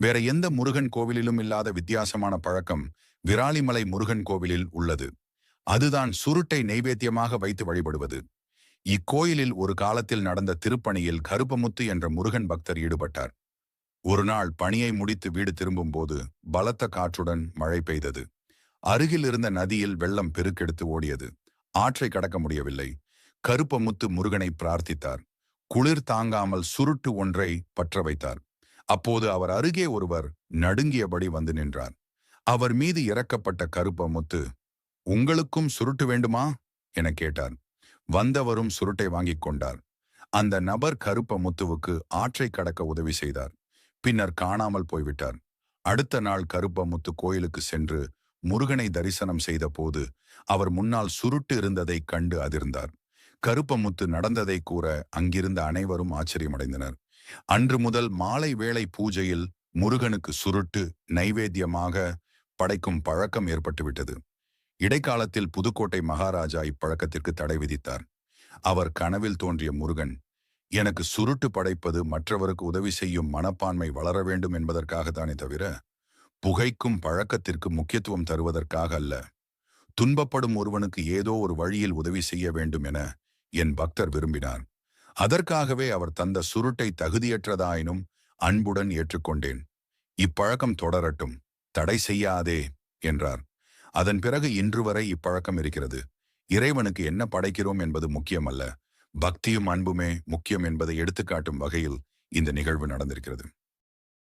வேற எந்த முருகன் கோவிலிலும் இல்லாத வித்தியாசமான பழக்கம் விராலிமலை முருகன் கோவிலில் உள்ளது. அதுதான் சுருட்டை நெய்வேத்தியமாக வைத்து வழிபடுவது. இக்கோயிலில் ஒரு காலத்தில் நடந்த திருப்பணியில் கருப்பமுத்து என்ற முருகன் பக்தர் ஈடுபட்டார். ஒரு நாள் பணியை முடித்து வீடு திரும்பும்போது பலத்த காற்றுடன் மழை பெய்தது. அருகில் இருந்த நதியில் வெள்ளம் பெருக்கெடுத்து ஓடியது. ஆற்றை கடக்க முடியவில்லை. கருப்பமுத்து முருகனை பிரார்த்தித்தார். குளிர் தாங்காமல் சுருட்டு ஒன்றை பற்ற வைத்தார். அப்போது அவர் அருகே ஒருவர் நடுங்கியபடி வந்து நின்றார். அவர் மீது இறக்கப்பட்ட கருப்பமுத்து உங்களுக்கும் சுருட்டு வேண்டுமா? என கேட்டார். வந்தவரும் சுருட்டை வாங்கிக் கொண்டார். அந்த நபர் கருப்ப முத்துவுக்கு ஆற்றை கடக்க உதவி செய்தார். பின்னர் காணாமல் போய்விட்டார். அடுத்த நாள் கருப்ப முத்து கோயிலுக்கு சென்று முருகனை தரிசனம் செய்த போது அவர் முன்னால் சுருட்டு இருந்ததைக் கண்டு அதிர்ந்தார். கருப்பமுத்து நடந்ததை கூற அங்கிருந்த அனைவரும் ஆச்சரியமடைந்தனர். அன்று முதல் மாலை வேளை பூஜையில் முருகனுக்கு சுருட்டு நைவேத்தியமாக படைக்கும் பழக்கம் ஏற்பட்டுவிட்டது. இடைக்காலத்தில் புதுக்கோட்டை மகாராஜா இப்பழக்கத்திற்கு தடை விதித்தார். அவர் கனவில் தோன்றிய முருகன் எனக்கு சுருட்டு படைப்பது மற்றவருக்கு உதவி செய்யும் மனப்பான்மை வளர வேண்டும் என்பதற்காகத்தானே தவிர புகைக்கும் பழக்கத்திற்கு முக்கியத்துவம் தருவதற்காக அல்ல. துன்பப்படும் ஒருவனுக்கு ஏதோ ஒரு வழியில் உதவி செய்ய வேண்டும் என என் பக்தர் விரும்பினார். அதற்காகவே அவர் தந்த சுருட்டை தகுதியற்றதாயினும் அன்புடன் ஏற்றுக்கொண்டேன். இப்பழக்கம் தொடரட்டும் தடை செய்யாதே என்றார். அதன் பிறகு இன்று வரை இப்பழக்கம் இருக்கிறது. இறைவனுக்கு என்ன படைக்கிறோம் என்பது முக்கியமல்ல. பக்தியும் அன்புமே முக்கியம் என்பதை எடுத்துக்காட்டும் வகையில் இந்த நிகழ்வு நடந்திருக்கிறது.